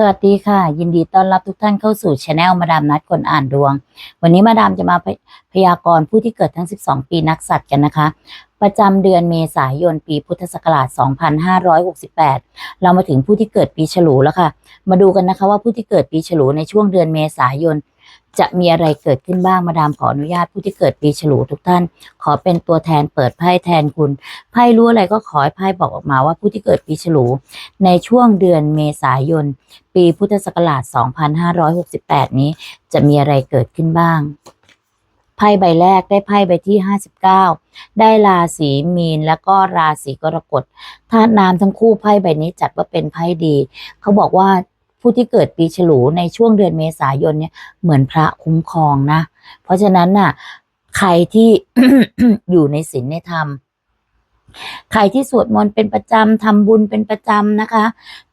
สวัสดีค่ะ ยินดีต้อนรับทุกท่านเข้าสู่ช anel มาดามนัดคนอ่านดวง วันนี้มาดามจะมาพยพยากรณ์ผู้ที่เกิดทั้ง 12 ปีนักสัตว์กันนะคะ ประจำเดือนเมษายนปีพุทธศักราช 2568 เรามาถึงผู้ที่เกิดปีฉลูแล้วค่ะ มาดูกันนะคะว่าผู้ที่เกิดปีฉลูในช่วงเดือนเมษายน จะมีอะไรเกิดขึ้นบ้างมาดามขออนุญาตผู้ที่เกิดปีฉลูทุกท่าน ขอเป็นตัวแทนเปิดไพ่แทนคุณไพ่รู้อะไรก็ขอให้ไพ่บอกออกมาว่าผู้ที่เกิดปีฉลูในช่วงเดือนเมษายน ปีพุทธศักราช 2568 นี้จะมีอะไรเกิดขึ้นบ้างไพ่ใบแรกได้ไพ่ใบที่ 59 ได้ราศีมีนแล้วก็ราศีกรกฎธาตุน้ำทั้งคู่ไพ่ใบนี้จัดว่าเป็นไพ่ดี เขาบอกว่า ผู้ที่เกิดปีฉลูในช่วงเดือนเมษายนเนี่ยเหมือนพระคุ้มครองนะ เพราะฉะนั้นน่ะ ใครที่อยู่ในศีลในธรรมใครที่สวดมนต์เป็นประจำทำบุญเป็นประจำนะคะ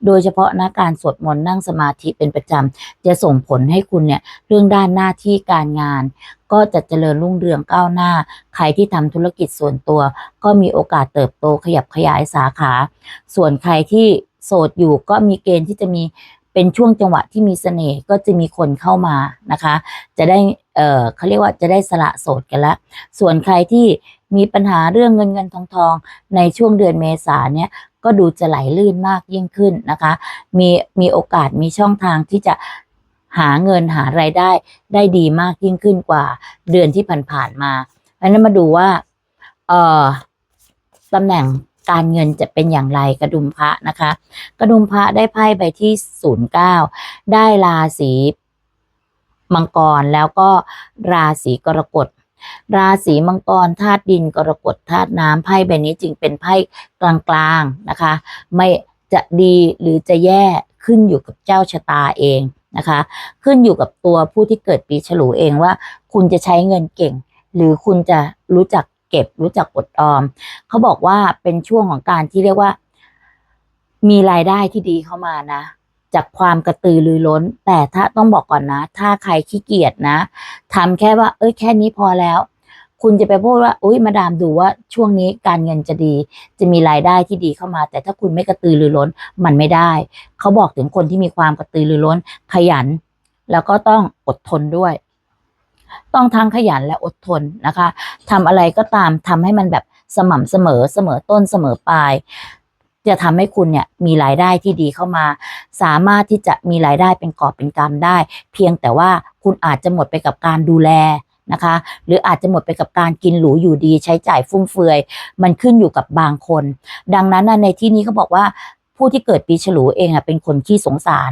โดยเฉพาะนะการสวดมนต์นั่งสมาธิเป็นประจำจะส่งผลให้คุณเนี่ยเรื่องด้านหน้าที่การงาน ก็จะเจริญรุ่งเรืองก้าวหน้า ใครที่ทำธุรกิจส่วนตัว ก็มีโอกาสเติบโตขยับขยายสาขา ส่วนใครที่โสดอยู่ก็มีเกณฑ์ที่จะมี เป็นช่วงจังหวะที่มีเสน่ห์ก็จะมีคนเข้ามานะคะ จะได้เออเขาเรียกว่าจะได้สละโสดกันละส่วนใครที่มีปัญหาเรื่องเงินเงินทองทองในช่วงเดือนเมษาเนี่ยก็ดูจะไหลลื่นมากยิ่งขึ้นนะคะ มีมีโอกาสมีช่องทางที่จะหาเงินหารายได้ได้ดีมากยิ่งขึ้นกว่าเดือนที่ผ่านๆมาเพราะนั้นมาดูว่าเอ่อตำแหน่ง การเงินจะเป็นอย่างไรกระดุมพระนะคะ กระดุมพระได้ไพ่ใบที่ศูนย์เก้าได้ราศีมังกรแล้วก็ราศีกรกฎราศีมังกรธาตุดินกรกฎธาตุน้ำไพ่ใบนี้จึงเป็นไพ่กลางๆนะคะ ไม่จะดีหรือจะแย่ขึ้นอยู่กับเจ้าชะตาเองนะคะ ขึ้นอยู่กับตัวผู้ที่เกิดปีฉลูเองว่า คุณจะใช้เงินเก่ง หรือคุณจะรู้จัก เก็บ รู้จักอดออม เขาบอกว่าเป็นช่วงของการที่เรียกว่า มีรายได้ที่ดีเข้ามานะ จากความกระตือรือร้น แต่ถ้าต้องบอกก่อนนะ ถ้าใครขี้เกียจนะทำแค่ว่า เอ้ยแค่นี้พอแล้ว คุณจะไปพูดว่าอุ้ยมาดามดูว่าช่วงนี้การเงินจะดี จะมีรายได้ที่ดีเข้ามา แต่ถ้าคุณไม่กระตือรือร้นมันไม่ได้ เขาบอกถึงคนที่มีความกระตือรือร้น ขยัน แล้วก็ต้องอดทนด้วย ต้องทั้งขยันและอดทนนะคะทำอะไรก็ตามทำให้มันแบบสม่ำเสมอเสมอต้นเสมอปลายจะทำให้คุณเนี่ยมีรายได้ที่ดีเข้ามา สามารถที่จะมีรายได้เป็นกอบเป็นกำได้ เพียงแต่ว่าคุณอาจจะหมดไปกับการดูแลนะคะ หรืออาจจะหมดไปกับการกินหรูอยู่ดี ใช้จ่ายฟุ่มเฟือย มันขึ้นอยู่กับบางคน ดังนั้นในที่นี้เขาบอกว่าผู้ที่เกิดปีฉลูเองอะเป็นคนขี้สงสาร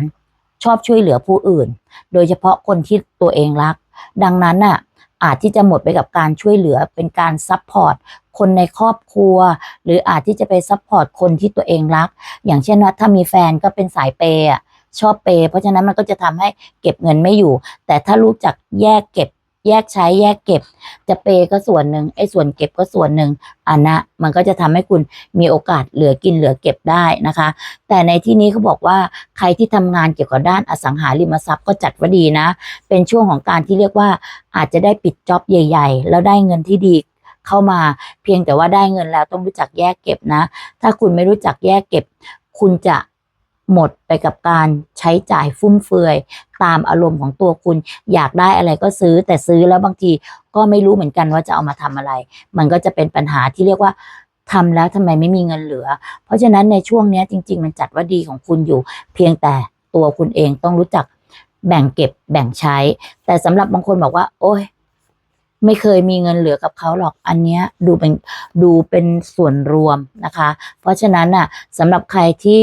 ชอบช่วยเหลือผู้อื่น โดยเฉพาะคนที่ตัวเองรัก ดังนั้นอะอาจที่จะหมดไปกับการช่วยเหลือเป็นการซัพพอร์ตคนในครอบครัว หรืออาจที่จะไปซัพพอร์ตคนที่ตัวเองรัก อย่างเช่นว่าถ้ามีแฟนก็เป็นสายเปย์อะชอบเปย์เพราะฉะนั้นมันก็จะทำให้เก็บเงินไม่อยู่ แต่ถ้ารู้จักแยกเก็บ แยกใช้แยกเก็บ จะเปย์ก็ส่วนหนึ่งไอ้ส่วนเก็บก็ส่วนหนึ่งอันนะมันก็จะทำให้คุณมีโอกาสเหลือกินเหลือเก็บได้นะคะ แต่ในที่นี้เขาบอกว่าใครที่ทำงานเกี่ยวกับด้านอสังหาริมทรัพย์ก็จัดว่าดีนะ เป็นช่วงของการที่เรียกว่าอาจจะได้ปิดจ็อบใหญ่ ๆ แล้วได้เงินที่ดีเข้ามาเพียงแต่ว่าได้เงินแล้วต้องรู้จักแยกเก็บนะ ถ้าคุณไม่รู้จักแยกเก็บ คุณจะหมดไปกับการใช้จ่ายฟุ่มเฟือย ตามอารมณ์ของตัวคุณ อยากได้อะไรก็ซื้อแต่ซื้อแล้วบางทีก็ไม่รู้เหมือนกันว่าจะเอามาทำอะไร มันก็จะเป็นปัญหาที่เรียกว่าทำแล้วทำไมไม่มีเงินเหลือ เพราะฉะนั้นในช่วงนี้จริง ๆ มันจัดว่าดีของคุณอยู่ เพียงแต่ตัวคุณเองต้องรู้จักแบ่งเก็บแบ่งใช้ แต่สำหรับบางคนบอกว่า โอ้ยไม่เคยมีเงินเหลือกับเขาหรอกอันเนี้ยดูเป็นดูเป็นส่วนรวมนะคะ เพราะฉะนั้นน่ะสำหรับใครที่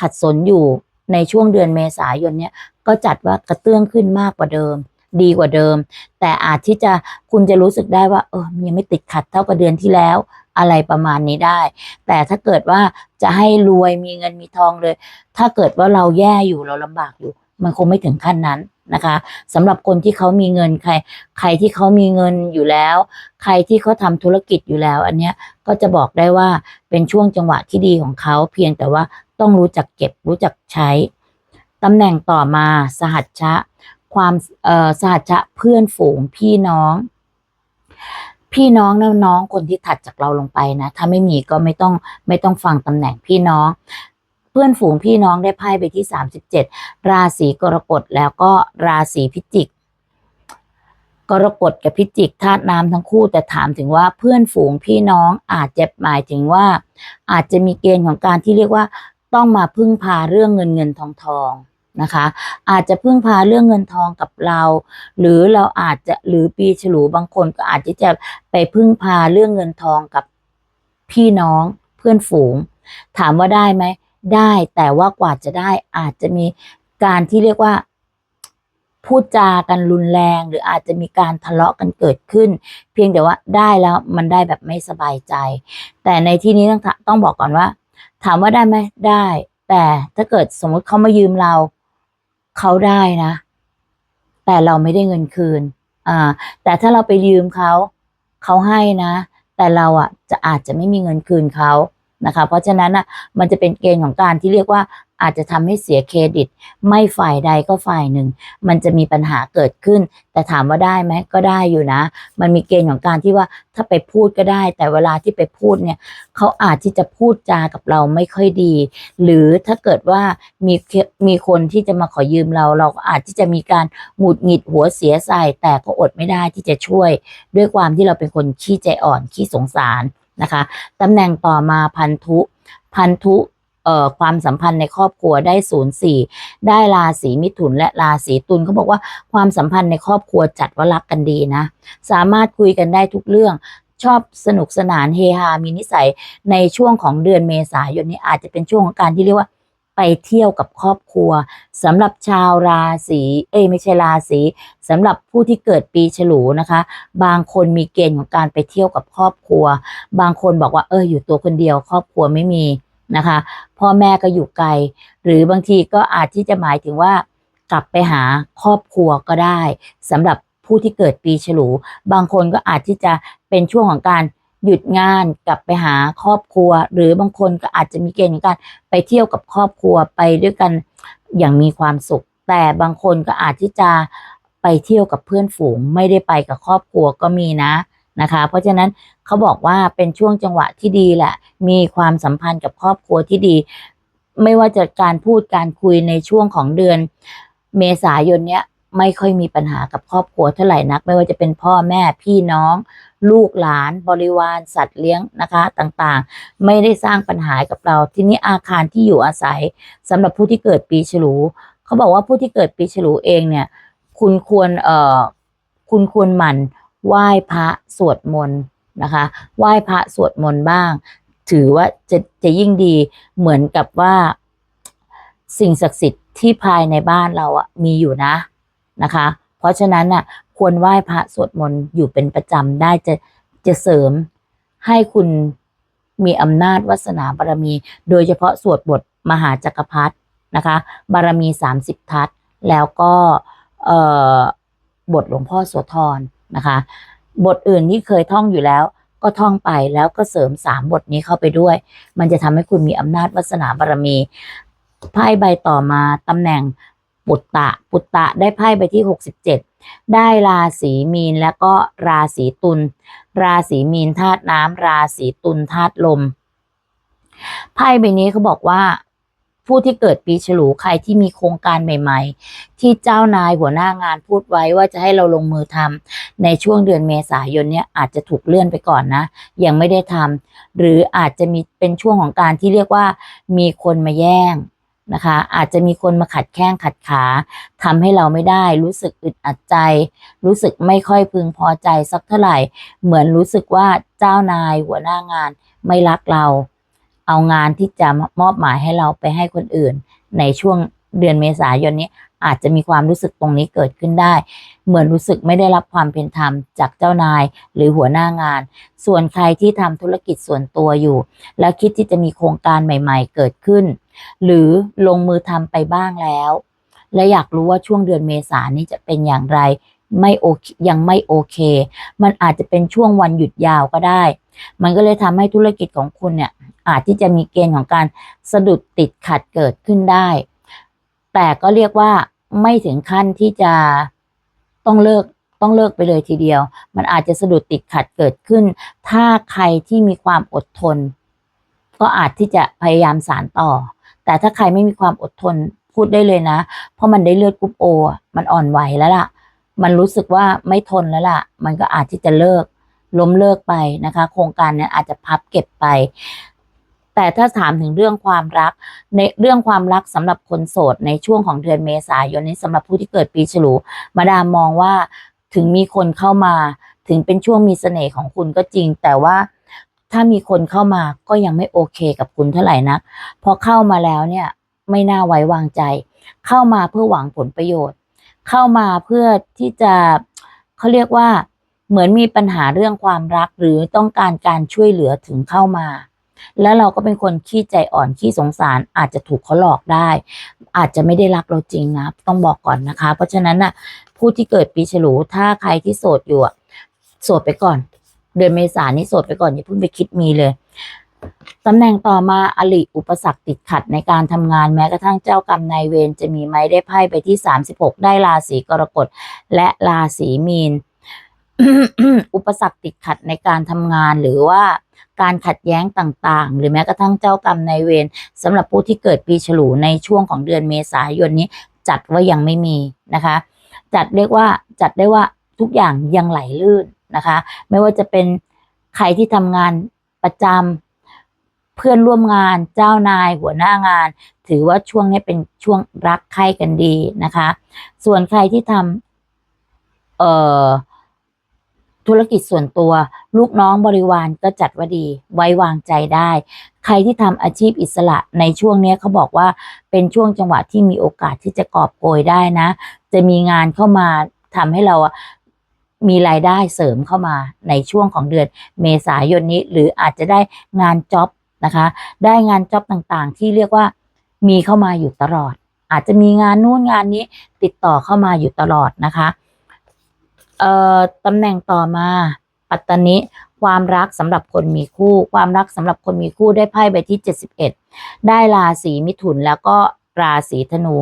ขัดสนอยู่ ในช่วงเดือนเมษายนเนี้ยก็จัดว่ากระเตื้องขึ้นมากกว่าเดิม ดีกว่าเดิม แต่อาจที่จะคุณจะรู้สึกได้ว่าเออมันยังไม่ติดขัดเท่ากับเดือนที่แล้วอะไรประมาณนี้ได้ แต่ถ้าเกิดว่าจะให้รวยมีเงินมีทองเลย ถ้าเกิดว่าเราแย่อยู่เราลำบากอยู่ มันคงไม่ถึงขั้นนั้นนะคะสำหรับคนที่เขามีเงินใคร ใครที่เขามีเงินอยู่แล้ว ใครที่เขาทำธุรกิจอยู่แล้ว อันเนี้ยก็จะบอกได้ว่าเป็นช่วงจังหวะที่ดีของเขาเพียงแต่ว่า ต้องรู้จักเก็บรู้จักใช้ตำแหน่งต่อมาสหัชชะ ความเอ่อสหัชชะเพื่อนฝูงพี่น้อง พี่น้องนะน้องคนที่ถัดจากเราลงไปนะ ถ้าไม่มีก็ไม่ต้องไม่ต้องฟังตำแหน่งพี่น้อง เพื่อนฝูงพี่น้องได้ไพ่ไปที่ 37 ราศีกรกฎแล้วก็ราศีพิจิกกรกฎกับพิจิกธาตุน้ำทั้งคู่แต่ถามถึงว่าเพื่อนฝูงพี่น้องอาจจะหมายถึงว่า อาจจะมีเกณฑ์ของการที่เรียกว่า ต้องมาพึ่งพาเรื่องเงินเงินทองทองนะคะ อาจจะพึ่งพาเรื่องเงินทองกับเรา หรือเราอาจจะหรือปีฉลูบางคนก็อาจจะจะไปพึ่งพาเรื่องเงินทองกับพี่น้องเพื่อนฝูง ถามว่าได้ไหมได้แต่ว่ากว่าจะได้อาจจะมีการที่เรียกว่าพูดจากันรุนแรง หรืออาจจะมีการทะเลาะกันเกิดขึ้น เพียงแต่ว่าได้แล้วมันได้แบบไม่สบายใจ แต่ในที่นี้ต้องต้องบอกก่อนว่า ถามว่าได้ไหมได้ แต่ถ้าเกิดสมมติเขามายืมเราเขาได้นะ แต่เราไม่ได้เงินคืน อ่า แต่ถ้าเราไปยืมเขาเขาให้นะ แต่เราอะจะอาจจะไม่มีเงินคืนเขา นะคะเพราะฉะนั้นอะมันจะเป็นเกณฑ์ของการที่เรียกว่าอาจจะทำให้เสียเครดิต ไม่ฝ่ายใดก็ฝ่ายหนึ่ง มันจะมีปัญหาเกิดขึ้น แต่ถามว่าได้ไหมก็ได้อยู่นะ มันมีเกณฑ์ของการที่ว่าถ้าไปพูดก็ได้ แต่เวลาที่ไปพูดเนี่ยเขาอาจที่จะพูดจากับเราไม่ค่อยดี หรือถ้าเกิดว่ามีมีคนที่จะมาขอยืมเรา เราก็อาจที่จะมีการหงุดหงิดหัวเสียใส่แต่ก็อดไม่ได้ที่จะช่วย ด้วยความที่เราเป็นคนขี้ใจอ่อนขี้สงสาร นะคะตำแหน่งต่อมาพันธุพันธุเอ่อความสัมพันธ์ในครอบครัวได้ศูนย์สี่ได้ราศีมิถุนและราศีตุลเขาบอกว่าความสัมพันธ์ในครอบครัวจัดว่ารักกันดีนะ สามารถคุยกันได้ทุกเรื่องชอบสนุกสนานเฮฮามีนิสัยในช่วงของเดือนเมษายนนี้อาจจะเป็นช่วงของการที่เรียกว่า ไปเที่ยวกับครอบครัวสำหรับชาวราศีเอ้ยไม่ใช่ราศีสำหรับผู้ที่เกิดปีฉลูนะคะ บางคนมีเกณฑ์ของการไปเที่ยวกับครอบครัว บางคนบอกว่าเอออยู่ตัวคนเดียว ครอบครัวไม่มีนะคะ พ่อแม่ก็อยู่ไกล หรือบางทีก็อาจที่จะหมายถึงว่ากลับไปหาครอบครัวก็ได้สำหรับผู้ที่เกิดปีฉลู บางคนก็อาจที่จะเป็นช่วงของการ หยุดงานกลับไปหาครอบครัว หรือบางคนก็อาจจะมีเกณฑ์ของการไปเที่ยวกับครอบครัวไปด้วยกันอย่างมีความสุข แต่บางคนก็อาจที่จะไปเที่ยวกับเพื่อนฝูง ไม่ได้ไปกับครอบครัวก็มีนะนะคะ เพราะฉะนั้นเขาบอกว่าเป็นช่วงจังหวะที่ดีแหละ มีความสัมพันธ์กับครอบครัวที่ดี ไม่ว่าจะการพูดการคุยในช่วงของเดือนเมษายนเนี้ย ไม่ค่อยมีปัญหากับครอบครัวเท่าไหร่นัก ไม่ว่าจะเป็นพ่อแม่พี่น้อง ลูกหลาน บริวาร สัตว์เลี้ยงนะคะต่างๆ ไม่ได้สร้างปัญหากับเรา ทีนี้อาคารที่อยู่อาศัยสำหรับผู้ที่เกิดปีฉลูเขาบอกว่าผู้ที่เกิดปีฉลูเองเนี่ย คุณควรเอ่อคุณควรหมั่นไหว้พระสวดมนต์นะคะไหว้พระสวดมนต์บ้าง ถือว่าจะจะยิ่งดีเหมือนกับว่า สิ่งศักดิ์สิทธิ์ที่ภายในบ้านเราอะมีอยู่นะ นะคะ เพราะฉะนั้นน่ะควรไหว้พระสวดมนต์อยู่เป็นประจำได้จะจะเสริมให้คุณมีอำนาจวาสนาบารมี โดยเฉพาะสวดบทมหาจักรพรรดินะคะ บารมี 30 ทัศแล้วก็เอ่อบทหลวงพ่อโสธรนะคะ บทอื่นที่เคยท่องอยู่แล้วก็ท่องไปแล้วก็เสริมสามบทนี้เข้าไปด้วย มันจะทำให้คุณมีอำนาจวาสนาบารมีไพ่ใบต่อมาตำแหน่ง ปุตตะ ปุตตะได้ไพ่ใบที่ 67 ได้ราศีมีนแล้วก็ราศีตุล ราศีมีนธาตุน้ำราศีตุลธาตุลม ไพ่ใบนี้เขาบอกว่าผู้ที่เกิดปีฉลูใครที่มีโครงการใหม่ๆ ที่เจ้านายหัวหน้างานพูดไว้ว่าจะให้เราลงมือทำในช่วงเดือนเมษายนเนี่ยอาจจะถูกเลื่อนไปก่อนนะ ยังไม่ได้ทำหรืออาจจะมีเป็นช่วงของการที่เรียกว่ามีคนมาแย่ง นะคะ อาจจะมีคนมาขัดแข้งขัดขาทำให้เราไม่ได้ รู้สึกอึดอัดใจ รู้สึกไม่ค่อยพึงพอใจสักเท่าไหร่ เหมือนรู้สึกว่าเจ้านายหัวหน้างานไม่รักเรา เอางานที่จะมอบหมายให้เราไปให้คนอื่น ในช่วงเดือนเมษายนนี้ อาจจะมีความรู้สึกตรงนี้เกิดขึ้นได้ เหมือนรู้สึกไม่ได้รับความเป็นธรรมจากเจ้านาย หรือหัวหน้างาน ส่วนใครที่ทำธุรกิจส่วนตัวอยู่ แล้วคิดที่จะมีโครงการใหม่ ๆ เกิดขึ้น หรือลงมือทำไปบ้างแล้ว และอยากรู้ว่าช่วงเดือนเมษานี้จะเป็นอย่างไรไม่โอเคยังไม่โอเค มันอาจจะเป็นช่วงวันหยุดยาวก็ได้ มันก็เลยทำให้ธุรกิจของคุณเนี่ยอาจที่จะมีเกณฑ์ของการสะดุดติดขัดเกิดขึ้นได้ แต่ก็เรียกว่าไม่ถึงขั้นที่จะต้องเลิกต้องเลิกไปเลยทีเดียว มันอาจจะสะดุดติดขัดเกิดขึ้น ถ้าใครที่มีความอดทน ก็อาจที่จะพยายามสานต่อ แต่ถ้าใครไม่มีความอดทนพูดได้เลยนะ เพราะมันได้เลือดกรุ๊ปโอะมันอ่อนไหวแล้วล่ะ มันรู้สึกว่าไม่ทนแล้วล่ะ มันก็อาจที่จะเลิกล้มเลิกไปนะคะ โครงการนี้อาจจะพับเก็บไป แต่ถ้าถามถึงเรื่องความรัก ในเรื่องความรักสำหรับคนโสดในช่วงของเดือนเมษายนนี้สำหรับผู้ที่เกิดปีฉลูมาดามมองว่าถึงมีคนเข้ามา ถึงเป็นช่วงมีเสน่ห์ของคุณก็จริง แต่ว่าถ้ามีคนเข้ามาก็ยังไม่โอเคกับคุณเท่าไหร่นักพอเข้ามาแล้วเนี่ยไม่น่าไว้วางใจ เข้ามาเพื่อหวังผลประโยชน์ เข้ามาเพื่อที่จะเขาเรียกว่าเหมือนมีปัญหาเรื่องความรักหรือต้องการการช่วยเหลือถึงเข้ามา แล้วเราก็เป็นคนขี้ใจอ่อนขี้สงสาร อาจจะถูกเขาหลอกได้ อาจจะไม่ได้รักเราจริงนะ ต้องบอกก่อนนะคะ เพราะฉะนั้นน่ะผู้ที่เกิดปีฉลูถ้าใครที่โสดอยู่อะโสดไปก่อน เดือนเมษายนนี้โสดไปก่อนอย่าเพิ่งไปคิดมีเลยตำแหน่งต่อมาอลิอุปสรรคติดขัดในการทำงานแม้กระทั่งเจ้ากรรมนายเวรจะมีไหมได้ไพ่ไปที่ 36 ได้ราศีกรกฎและราศีมีน อุปสรรคติดขัดในการทำงานหรือว่า การขัดแย้งต่างๆ หรือแม้กระทั่งเจ้ากรรมนายเวรสำหรับผู้ที่เกิดปีฉลูในช่วงของเดือนเมษายนนี้ จัดว่ายังไม่มีนะคะ จัดเรียกว่าจัดได้ว่าทุกอย่างยังไหลลื่นนะคะ ไม่ว่าจะเป็นใครที่ทำงานประจำเพื่อนร่วมงานเจ้านายหัวหน้างาน ถือว่าช่วงนี้เป็นช่วงรักใคร่กันดีนะคะ ส่วนใครที่ทำเอ่อ ธุรกิจส่วนตัว ลูกน้องบริวารก็จัดว่าดี ไว้วางใจได้ ใครที่ทำอาชีพอิสระในช่วงนี้เขาบอกว่าเป็นช่วงจังหวะที่มีโอกาสที่จะกอบโกยได้นะ จะมีงานเข้ามาทำให้เรามีรายได้เสริมเข้ามาในช่วงของเดือนเมษายนนี้ หรืออาจจะได้งานจ็อบนะคะ ได้งานจ็อบต่างๆ ที่เรียกว่ามีเข้ามาอยู่ตลอด อาจจะมีงานนู่นงานนี้ติดต่อเข้ามาอยู่ตลอดนะคะ ตำแหน่งต่อมา ปัตตานิความรักสำหรับคนมีคู่ ความรักสำหรับคนมีคู่ได้ไพ่ใบที่ 71 ได้ราศีมิถุนแล้วก็ราศีธนู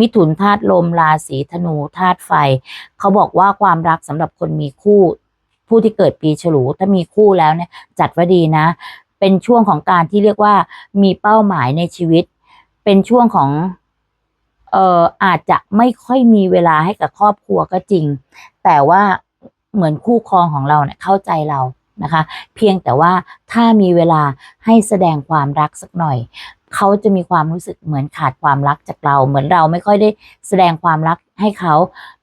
มิถุนธาตุลม ราศีธนูธาตุไฟ เขาบอกว่าความรักสำหรับคนมีคู่ ผู้ที่เกิดปีฉลูถ้ามีคู่แล้วเนี่ยจัดว่าดีนะ เป็นช่วงของการที่เรียกว่ามีเป้าหมายในชีวิต เป็นช่วงของ เอ่ออาจจะไม่ค่อยมีเวลาให้กับครอบครัวก็จริง แต่ว่าเหมือนคู่ครองของเราเนี่ยเข้าใจเรานะคะ เพียงแต่ว่าถ้ามีเวลาให้แสดงความรักสักหน่อย เขาจะมีความรู้สึกเหมือนขาดความรักจากเรา เหมือนเราไม่ค่อยได้แสดงความรักให้เขา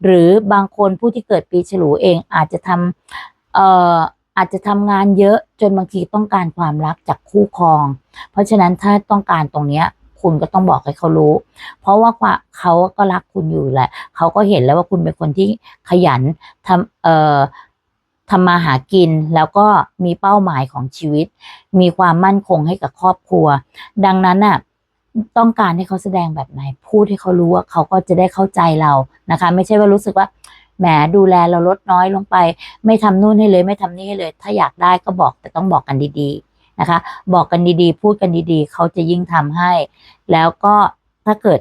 หรือบางคนผู้ที่เกิดปีฉลูเองอาจจะทำเอ่ออาจจะทำงานเยอะจนบางทีต้องการความรักจากคู่ครอง เพราะฉะนั้นถ้าต้องการตรงเนี้ย คุณก็ต้องบอกให้เขารู้ เพราะว่าเขาก็รักคุณอยู่แหละ เขาก็เห็นแล้วว่าคุณเป็นคนที่ขยันทำเอ่อทำมาหากินแล้วก็มีเป้าหมายของชีวิต มีความมั่นคงให้กับครอบครัว ดังนั้นน่ะต้องการให้เขาแสดงแบบไหน พูดให้เขารู้ว่าเขาก็จะได้เข้าใจเรานะคะ ไม่ใช่ว่ารู้สึกว่าแหมดูแลเราลดน้อยลงไป ไม่ทำนู่นให้เลย ไม่ทำนี่ให้เลย ถ้าอยากได้ก็บอกแต่ต้องบอกกันดีๆ นะคะ บอกกันดีๆ พูดกันดีๆ เขาจะยิ่งทำให้ แล้วก็ถ้าเกิด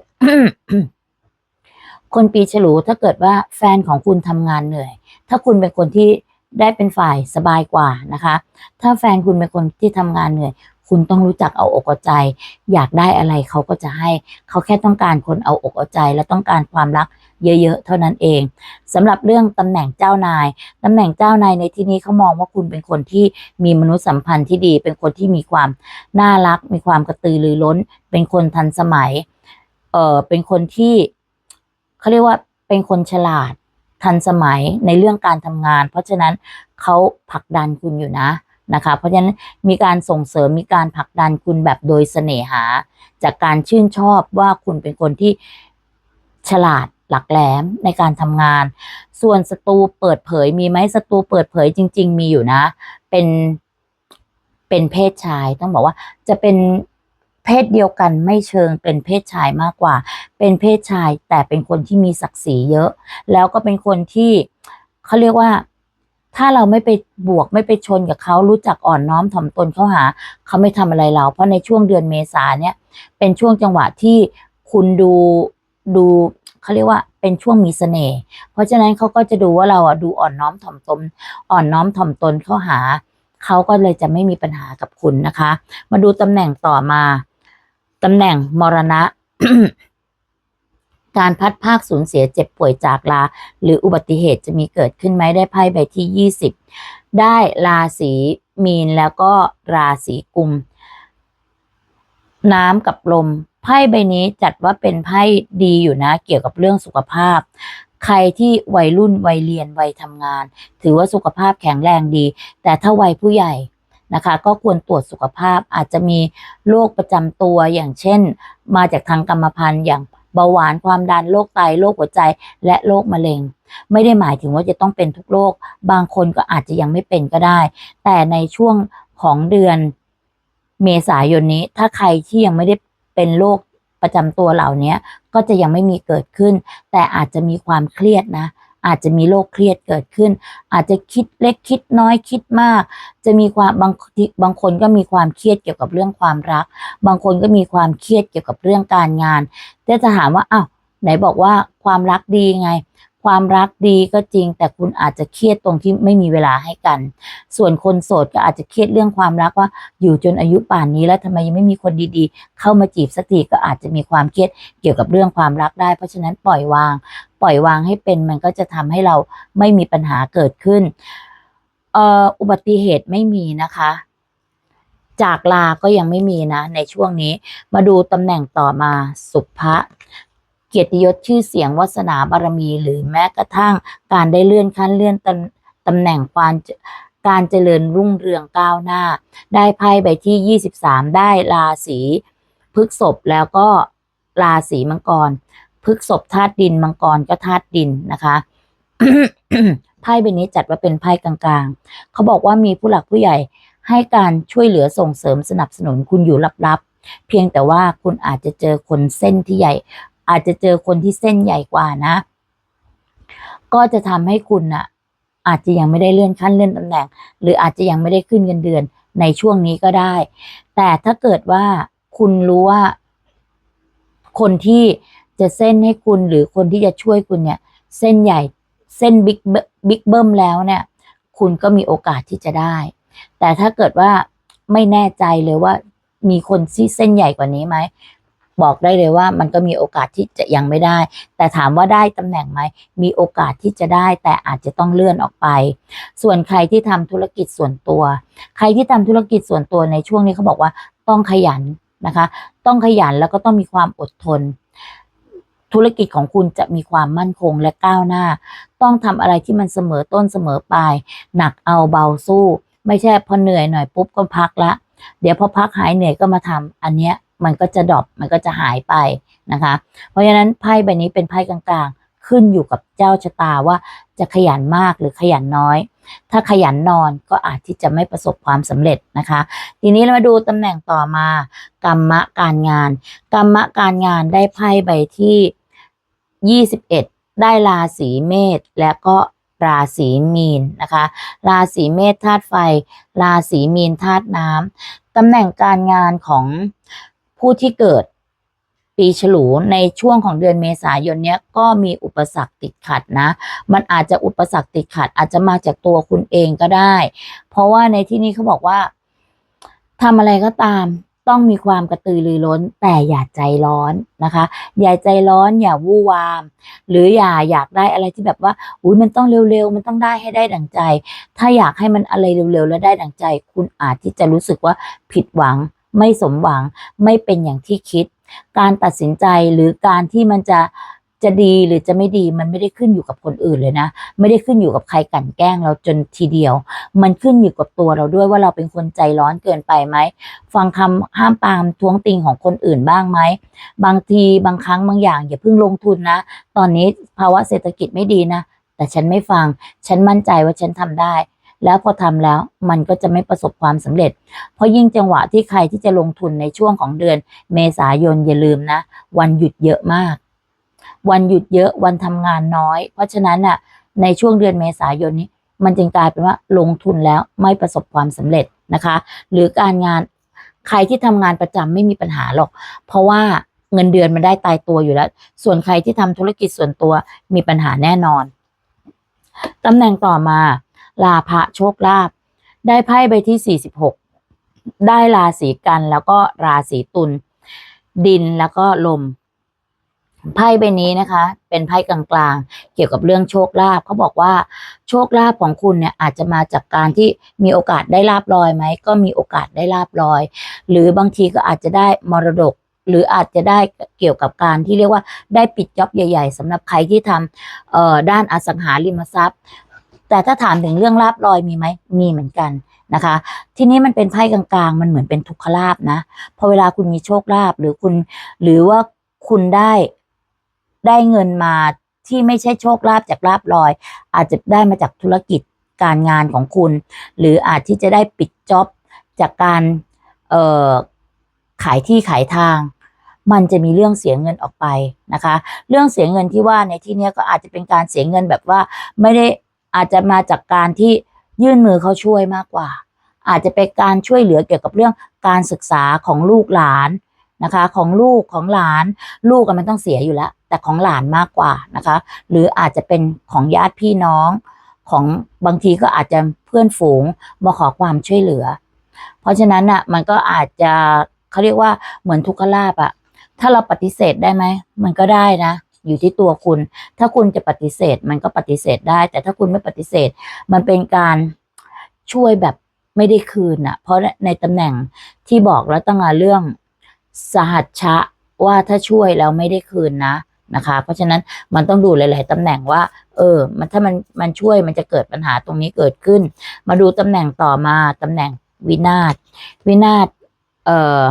คนปีฉลูถ้าเกิดว่าแฟนของคุณทำงานเหนื่อย ถ้าคุณเป็นคนที่ได้เป็นฝ่ายสบายกว่านะคะ ถ้าแฟนคุณเป็นคนที่ทำงานเหนื่อย คุณต้องรู้จักเอาอกเอาใจ อยากได้อะไรเขาก็จะให้ เขาแค่ต้องการคนเอาอกเอาใจ และต้องการความรัก เยอะๆ เท่านั้นเองสำหรับเรื่องตำแหน่งเจ้านายตำแหน่งเจ้านายในที่นี้เขามองว่าคุณเป็นคนที่มีมนุษยสัมพันธ์ที่ดี เป็นคนที่มีความน่ารัก มีความกระตือรือร้น เป็นคนทันสมัย เออเป็นคนที่เขาเรียกว่าเป็นคนฉลาดทันสมัยในเรื่องการทำงาน เพราะฉะนั้นเขาผลักดันคุณอยู่นะนะคะ เพราะฉะนั้นมีการส่งเสริมมีการผลักดันคุณแบบโดยเสน่หา จากการชื่นชอบว่าคุณเป็นคนที่ฉลาด หลักแหลมในการทำงาน ส่วนศัตรูเปิดเผยมีไหมศัตรูเปิดเผยจริง ๆ มีอยู่นะ เป็นเป็นเพศชายต้องบอกว่าจะเป็นเพศเดียวกันไม่เชิงเป็นเพศชายมากกว่า เป็นเพศชายแต่เป็นคนที่มีศักดิ์ศรีเยอะ แล้วก็เป็นคนที่เขาเรียกว่า ถ้าเราไม่ไปบวกไม่ไปชนกับเขารู้จักอ่อนน้อมถ่อมตนเข้าหา เขาไม่ทำอะไรเรา เพราะในช่วงเดือนเมษาเนี่ยเป็นช่วงจังหวะที่คุณดูดู เขาเรียกว่าเป็นช่วงมีเสน่ห์เพราะฉะนั้นเขาก็จะดูว่าเราอะดูอ่อนน้อมถ่อมตนอ่อนน้อมถ่อมตนเข้าหาเขาก็เลยจะไม่มีปัญหากับคุณนะคะ มาดูตำแหน่งต่อมาตำแหน่งมรณะ การพัดภาคสูญเสียเจ็บป่วยจากลา หรืออุบัติเหตุจะมีเกิดขึ้นไหมได้ไพ่ใบที่ 20 ได้ราศีมีนแล้วก็ราศีกุม น้ำกับลม ไพ่ใบนี้จัดว่าเป็นไพ่ดีอยู่นะ เกี่ยวกับเรื่องสุขภาพ ใครที่วัยรุ่นวัยเรียนวัยทำงาน ถือว่าสุขภาพแข็งแรงดี แต่ถ้าวัยผู้ใหญ่นะคะก็ควรตรวจสุขภาพอาจจะมีโรคประจำตัวอย่างเช่น มาจากทางกรรมพันธุ์อย่างเบาหวานความดันโรคไตโรคหัวใจ และโรคมะเร็ง ไม่ได้หมายถึงว่าจะต้องเป็นทุกโรคบางคนก็อาจจะยังไม่เป็นก็ได้ แต่ในช่วงของเดือนเมษายนนี้ถ้าใครที่ยังไม่ได้ เป็นโรคประจำตัวเหล่านี้ก็จะยังไม่มีเกิดขึ้น แต่อาจจะมีความเครียดนะ อาจจะมีโรคเครียดเกิดขึ้น อาจจะคิดเล็กคิดน้อยคิดมาก จะมีความบางทีบางคนก็มีความเครียดเกี่ยวกับเรื่องความรัก บางคนก็มีความเครียดเกี่ยวกับเรื่องการงานแต่จะถามว่าอ้าวไหนบอกว่าความรักดีไง ความรักดีก็จริง แต่คุณอาจจะเครียดตรงที่ไม่มีเวลาให้กัน ส่วนคนโสดก็อาจจะเครียดเรื่องความรักว่าอยู่จนอายุป่านนี้แล้วทำไมยังไม่มีคนดีๆ เข้ามาจีบสักทีก็อาจจะมีความเครียดเกี่ยวกับเรื่องความรักได้ เพราะฉะนั้นปล่อยวาง ปล่อยวางให้เป็นมันก็จะทำให้เราไม่มีปัญหาเกิดขึ้นเอ่ออุบัติเหตุไม่มีนะคะจากลาก็ยังไม่มีนะ ในช่วงนี้ มาดูตำแหน่งต่อมาสุภะ เกียรติยศชื่อเสียงวาสนาบารมี หรือแม้กระทั่งการได้เลื่อนขั้นเลื่อนตำตำแหน่งความการเจริญรุ่งเรืองก้าวหน้า ได้ไพ่ใบที่ 23 ได้ราศีพฤกษภแล้วก็ราศีมังกรพฤกษภธาตุดินมังกรก็ธาตุดินนะคะไพ่ใบนี้จัดว่าเป็นไพ่กลางๆ เขาบอกว่ามีผู้หลักผู้ใหญ่ให้การช่วยเหลือส่งเสริมสนับสนุนคุณอยู่ลับๆ เพียงแต่ว่าคุณอาจจะเจอคนเส้นที่ใหญ่ อาจจะเจอคนที่เส้นใหญ่กว่านะ ก็จะทำให้คุณน่ะ อาจจะยังไม่ได้เลื่อนขั้นเลื่อนตำแหน่ง หรืออาจจะยังไม่ได้ขึ้นเงินเดือนในช่วงนี้ก็ได้ แต่ถ้าเกิดว่าคุณรู้ว่า คนที่จะเส้นให้คุณหรือคนที่จะช่วยคุณเนี่ย เส้นใหญ่เส้นบิ๊กบิ๊กเบิ้มแล้วเนี่ย คุณก็มีโอกาสที่จะได้ แต่ถ้าเกิดว่าไม่แน่ใจเลยว่ามีคนที่เส้นใหญ่กว่านี้ไหม บอกได้เลยว่ามันก็มีโอกาสที่จะยังไม่ได้ แต่ถามว่าได้ตำแหน่งไหมมีโอกาสที่จะได้ แต่อาจจะต้องเลื่อนออกไป ส่วนใครที่ทำธุรกิจส่วนตัว ใครที่ทำธุรกิจส่วนตัวในช่วงนี้เขาบอกว่าต้องขยันนะคะ ต้องขยันแล้วก็ต้องมีความอดทน ธุรกิจของคุณจะมีความมั่นคงและก้าวหน้า ต้องทำอะไรที่มันเสมอต้นเสมอปลายหนักเอาเบาสู้ ไม่ใช่พอเหนื่อยหน่อยปุ๊บก็พักละเดี๋ยวพอพักหายเหนื่อยก็มาทำอันเนี้ย มันก็จะดรอปมันก็จะหายไปนะคะ เพราะฉะนั้นไพ่ใบนี้เป็นไพ่กลางๆ ขึ้นอยู่กับเจ้าชะตาว่าจะขยันมากหรือขยันน้อย ถ้าขยันนอนก็อาจที่จะไม่ประสบความสำเร็จนะคะ ทีนี้เรามาดูตำแหน่งต่อมากรรมะการงาน กรรมะการงานได้ไพ่ใบที่ 21 ได้ราศีเมษและก็ราศีมีนนะคะ ราศีเมษธาตุไฟ ราศีมีนธาตุน้ำตำแหน่งการงานของ ผู้ที่เกิดปีฉลูในช่วงของเดือนเมษายนเนี้ยก็มีอุปสรรคติดขัดนะ มันอาจจะอุปสรรคติดขัด อาจจะมาจากตัวคุณเองก็ได้ เพราะว่าในที่นี้เขาบอกว่าทำอะไรก็ตามต้องมีความกระตือรือร้น แต่อย่าใจร้อนนะคะ อย่าใจร้อนอย่าวู่วาม หรืออย่าอยากได้อะไรที่แบบว่าอุ้ยมันต้องเร็วๆ มันต้องได้ให้ได้ดั่งใจ ถ้าอยากให้มันอะไรเร็วๆ แล้วได้ดั่งใจ คุณอาจที่จะรู้สึกว่าผิดหวัง ไม่สมหวังไม่เป็นอย่างที่คิด การตัดสินใจหรือการที่มันจะจะดีหรือจะไม่ดีมันไม่ได้ขึ้นอยู่กับคนอื่นเลยนะ ไม่ได้ขึ้นอยู่กับใครกลั่นแกล้งเราจนทีเดียว มันขึ้นอยู่กับตัวเราด้วยว่าเราเป็นคนใจร้อนเกินไปไหมฟังคำห้ามปามท้วงติงของคนอื่นบ้างไหมบางทีบางครั้งบางอย่างอย่าเพิ่งลงทุนนะ ตอนนี้ภาวะเศรษฐกิจไม่ดีนะ แต่ฉันไม่ฟัง ฉันมั่นใจว่าฉันทำได้ แล้วพอทำแล้วมันก็จะไม่ประสบความสำเร็จ เพราะยิ่งจังหวะที่ใครที่จะลงทุนในช่วงของเดือน เมษายนอย่าลืมนะ วันหยุดเยอะมาก วันหยุดเยอะวันทำงานน้อย เพราะฉะนั้นน่ะในช่วงเดือนเมษายนนี้ มันจึงกลายเป็นว่าลงทุนแล้วไม่ประสบความสำเร็จนะคะ หรือการงานใครที่ทำงานประจำไม่มีปัญหาหรอก เพราะว่าเงินเดือนมันได้ตายตัวอยู่แล้ว ส่วนใครที่ทำธุรกิจส่วนตัวมีปัญหาแน่นอนตำแหน่งต่อมา ลาภะโชคลาภได้ไพ่ใบที่ 46 ได้ราศีกันแล้วก็ราศีตุลดินแล้วก็ลมไพ่ใบนี้นะคะ เป็นไพ่กลางๆ เกี่ยวกับเรื่องโชคลาภเขาบอกว่าโชคลาภของคุณเนี่ยอาจจะมาจากการที่มีโอกาสได้ลาบลอยไหมก็มีโอกาสได้ลาบลอย หรือบางทีก็อาจจะได้มรดก หรืออาจจะได้เกี่ยวกับการที่เรียกว่าได้ปิดจ็อบใหญ่ ๆสำหรับใครที่ทำด้านอสังหาริมทรัพย์ แต่ถ้าถามถึงเรื่องลาบลอยมีไหมมีเหมือนกันนะคะ ทีนี้มันเป็นไพ่กลางๆ มันเหมือนเป็นทุกขลาบนะพอเวลาคุณมีโชคลาภหรือคุณ หรือว่าคุณได้ได้เงินมาที่ไม่ใช่โชคลาภจากลาบลอย อาจจะได้มาจากธุรกิจการงานของคุณ หรืออาจที่จะได้ปิดจ็อบจากการเขายที่ขายทาง มันจะมีเรื่องเสียเงินออกไปนะคะ เรื่องเสียเงินที่ว่าในที่นี้ก็อาจจะเป็นการเสียเงินแบบว่าไม่ได้ อาจจะมาจากการที่ยื่นมือเขาช่วยมากกว่า อาจจะเป็นการช่วยเหลือเกี่ยวกับเรื่องการศึกษาของลูกหลานนะคะ ของลูกของหลาน ลูกอะมันต้องเสียอยู่แล้ว แต่ของหลานมากกว่านะคะ หรืออาจจะเป็นของญาติพี่น้องของบางทีก็อาจจะเพื่อนฝูงมาขอความช่วยเหลือ เพราะฉะนั้นอะมันก็อาจจะเขาเรียกว่าเหมือนทุกขลาบอะถ้าเราปฏิเสธได้ไหมมันก็ได้นะ อยู่ที่ตัวคุณ ถ้าคุณจะปฏิเสธมันก็ปฏิเสธได้ แต่ถ้าคุณไม่ปฏิเสธ มันเป็นการช่วยแบบไม่ได้คืนอะ เพราะในตำแหน่งที่บอกแล้วตั้งแต่เรื่องสหัชชะว่าถ้าช่วยแล้วไม่ได้คืนนะนะคะ เพราะฉะนั้นมันต้องดูหลาย ๆตำแหน่งว่า เออ มันถ้ามันมันช่วยมันจะเกิดปัญหาตรงนี้เกิดขึ้น มาดูตำแหน่งต่อมาตำแหน่งวินาศวินาศเอ่อ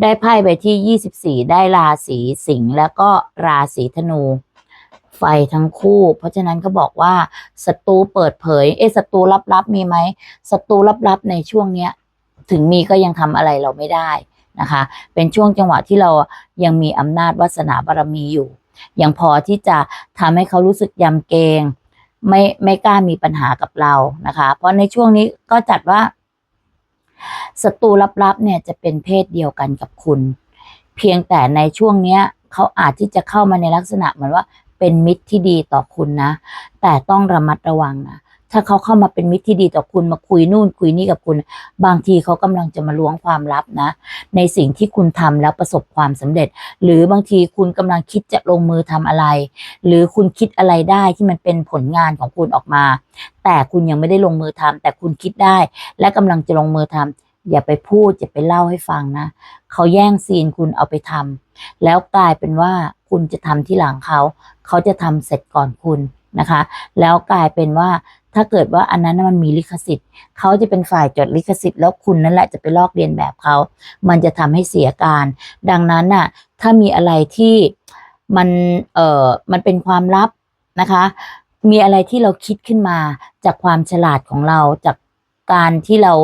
ได้ไพ่ไปที่ 24 ได้ราศีสิงห์แล้วก็ราศีธนู ไฟทั้งคู่ เพราะฉะนั้นก็บอกว่าศัตรูเปิดเผย เอ๊ะศัตรูลับๆมีไหมศัตรูลับๆในช่วงเนี้ย ถึงมีก็ยังทำอะไรเราไม่ได้นะคะ เป็นช่วงจังหวะที่เรายังมีอำนาจวาสนาบารมีอยู่ ยังพอที่จะทำให้เขารู้สึกยำเกรงไม่ไม่กล้ามีปัญหากับเรานะคะ เพราะในช่วงนี้ก็จัดว่า ศัตรูลับๆเนี่ยจะเป็นเพศเดียวกันกับคุณ เพียงแต่ในช่วงเนี้ยเขาอาจที่จะเข้ามาในลักษณะเหมือนว่าเป็นมิตรที่ดีต่อคุณนะ แต่ต้องระมัดระวังนะ ถ้าเขาเข้ามาเป็นมิตรที่ดีต่อคุณมาคุยนู่นคุยนี่กับคุณ บางทีเขากำลังจะมาล้วงความลับนะ ในสิ่งที่คุณทำแล้วประสบความสำเร็จ หรือบางทีคุณกำลังคิดจะลงมือทำอะไร หรือคุณคิดอะไรได้ที่มันเป็นผลงานของคุณออกมา แต่คุณยังไม่ได้ลงมือทำแต่คุณคิดได้ และกำลังจะลงมือทำอย่าไปพูดอย่าไปเล่าให้ฟังนะเขาแย่งซีนคุณเอาไปทำแล้วกลายเป็นว่าคุณจะทำที่หลังเขา เขาจะทำเสร็จก่อนคุณนะคะ แล้วกลายเป็นว่า ถ้าเกิดว่าอันนั้นมันมีลิขสิทธิ์เขาจะเป็นฝ่ายจดลิขสิทธิ์แล้วคุณนั่นแหละจะไปลอกเลียนแบบเขา มันจะทำให้เสียการ ดังนั้นน่ะถ้ามีอะไรที่มันเอ่อมันเป็นความลับนะคะ มีอะไรที่เราคิดขึ้นมาจากความฉลาดของเราจากการที่เรา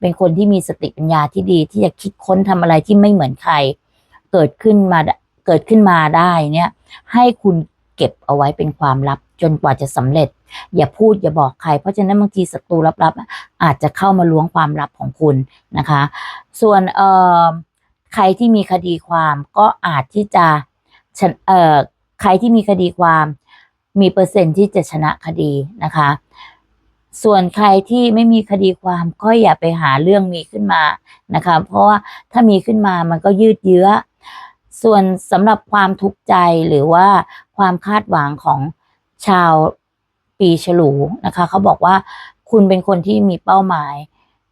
เป็นคนที่มีสติปัญญาที่ดี ที่จะคิดค้นทำอะไรที่ไม่เหมือนใคร เกิดขึ้นมาเกิดขึ้นมาได้เนี่ย ให้คุณ เก็บเอาไว้เป็นความลับจนกว่าจะสำเร็จ อย่าพูดอย่าบอกใคร เพราะฉะนั้นบางทีศัตรูลับๆอาจจะเข้ามาล้วงความลับของคุณนะคะ ส่วนเอ่อใครที่มีคดีความก็อาจที่จะชนะเอ่อใครที่มีคดีความมีเปอร์เซ็นต์ที่จะชนะคดีนะคะ ส่วนใครที่ไม่มีคดีความก็อย่าไปหาเรื่องมีขึ้นมานะคะ เพราะว่าถ้ามีขึ้นมามันก็ยืดเยื้อ ส่วนสำหรับความทุกข์ใจหรือว่าความคาดหวังของชาวปีฉลูนะคะเขาบอกว่าคุณเป็นคนที่มีเป้าหมาย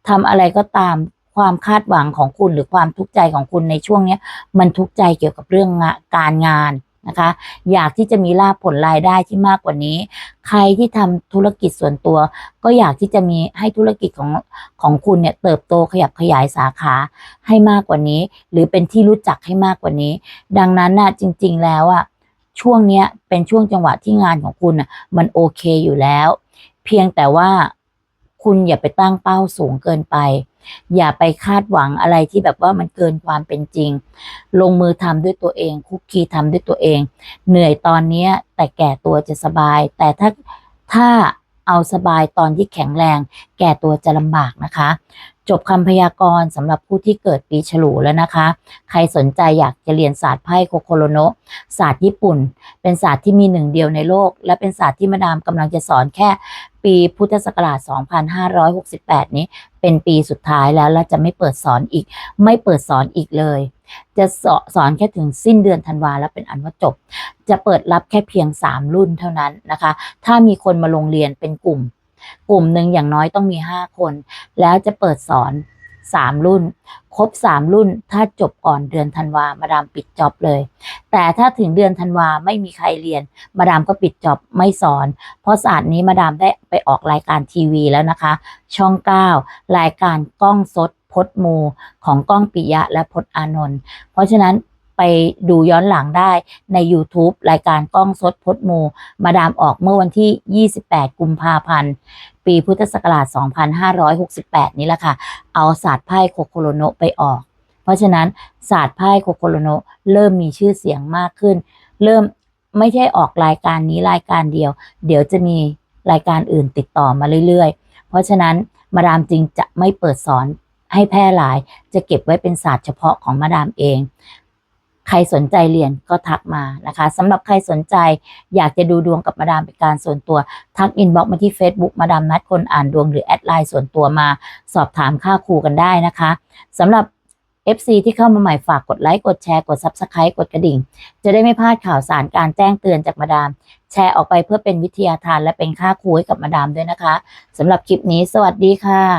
ทำอะไรก็ตามความคาดหวังของคุณหรือความทุกข์ใจของคุณในช่วงนี้มันทุกข์ใจเกี่ยวกับเรื่องการงาน นะคะ อยากที่จะมีลาภผลรายได้ที่มากกว่านี้ ใครที่ทำธุรกิจส่วนตัว ก็อยากที่จะมีให้ธุรกิจของของคุณเนี่ยเติบโตขยับขยายสาขาให้มากกว่านี้ หรือเป็นที่รู้จักให้มากกว่านี้ ดังนั้นน่ะจริง ๆ แล้วอะช่วงเนี้ยเป็นช่วงจังหวะที่งานของคุณอะมันโอเคอยู่แล้ว เพียงแต่ว่า คุณอย่าไปตั้งเป้าสูงเกินไป อย่าไปคาดหวังอะไรที่แบบว่ามันเกินความเป็นจริง ลงมือทำด้วยตัวเอง คุกคีทำด้วยตัวเอง เหนื่อยตอนเนี้ยแต่แก่ตัวจะสบาย แต่ถ้าถ้าเอาสบายตอนที่แข็งแรง แก่ตัวจะลำบากนะคะ จบคำพยากรณ์สำหรับผู้ที่เกิดปีฉลูแล้วนะคะ ใครสนใจอยากจะเรียนศาสตร์ไพ่โคโคโรโนะศาสตร์ญี่ปุ่น เป็นศาสตร์ที่มีหนึ่งเดียวในโลก และเป็นศาสตร์ที่มาดามกำลังจะสอนแค่ปีพุทธศักราช 2568 นี้ เป็นปีสุดท้ายแล้วและจะไม่เปิดสอนอีก ไม่เปิดสอนอีกเลย จะสอสอนแค่ถึงสิ้นเดือนธันวาแล้วเป็นอันว่าจบ จะเปิดรับแค่เพียง 3 รุ่นเท่านั้นนะคะ ถ้ามีคนมาลงเรียนเป็นกลุ่ม กลุ่มหนึ่งอย่างน้อยต้องมี 5 คน แล้วจะเปิดสอน 3 รุ่น ครบ 3 รุ่น ถ้าจบก่อนเดือนธันวา มาดามปิดจ็อบเลย แต่ถ้าถึงเดือนธันวาไม่มีใครเรียน มาดามก็ปิดจ็อบไม่สอน เพราะศาสตร์นี้มาดามได้ไปออกรายการทีวีแล้วนะคะ ช่อง 9 รายการกล้องสดพดมูของก้องปิยะและพดอานนท์เพราะฉะนั้น ไปดูย้อนหลังได้ใน YouTube รายการกล้องสดพดมูมาดามออกเมื่อวันที่ 28 กุมภาพันธ์ ปีพุทธศักราช 2568 นี้แหละค่ะ เอาศาสตร์ไพ่โคโคโรโนะไปออก เพราะฉะนั้นศาสตร์ไพ่โคโคโรโนะเริ่มมีชื่อเสียงมากขึ้น เริ่มไม่ใช่ออกรายการนี้รายการเดียว เดี๋ยวจะมีรายการอื่นติดต่อมาเรื่อยๆ เพราะฉะนั้นมาดามจึงจะไม่เปิดสอนให้แพร่หลาย จะเก็บไว้เป็นศาสตร์เฉพาะของมาดามเอง ใครสนใจเรียนก็ทักมานะคะสำหรับใครสนใจอยากจะดูดวงกับมาดามเป็นการส่วนตัว ทักอินบ็อกมาที่ Facebook มาดามนัดคนอ่านดวงหรือแอดไลน์ส่วนตัวมาสอบถามค่าครูกันได้นะคะสำหรับ FC ที่เข้ามาใหม่ฝากกดไลค์กดแชร์กด Subscribe กดกระดิ่ง จะได้ไม่พลาดข่าวสารการแจ้งเตือนจากมาดาม แชร์ออกไปเพื่อเป็นวิทยาทานและเป็นค่าครูให้กับมาดามด้วยนะคะสำหรับคลิปนี้ สวัสดีค่ะ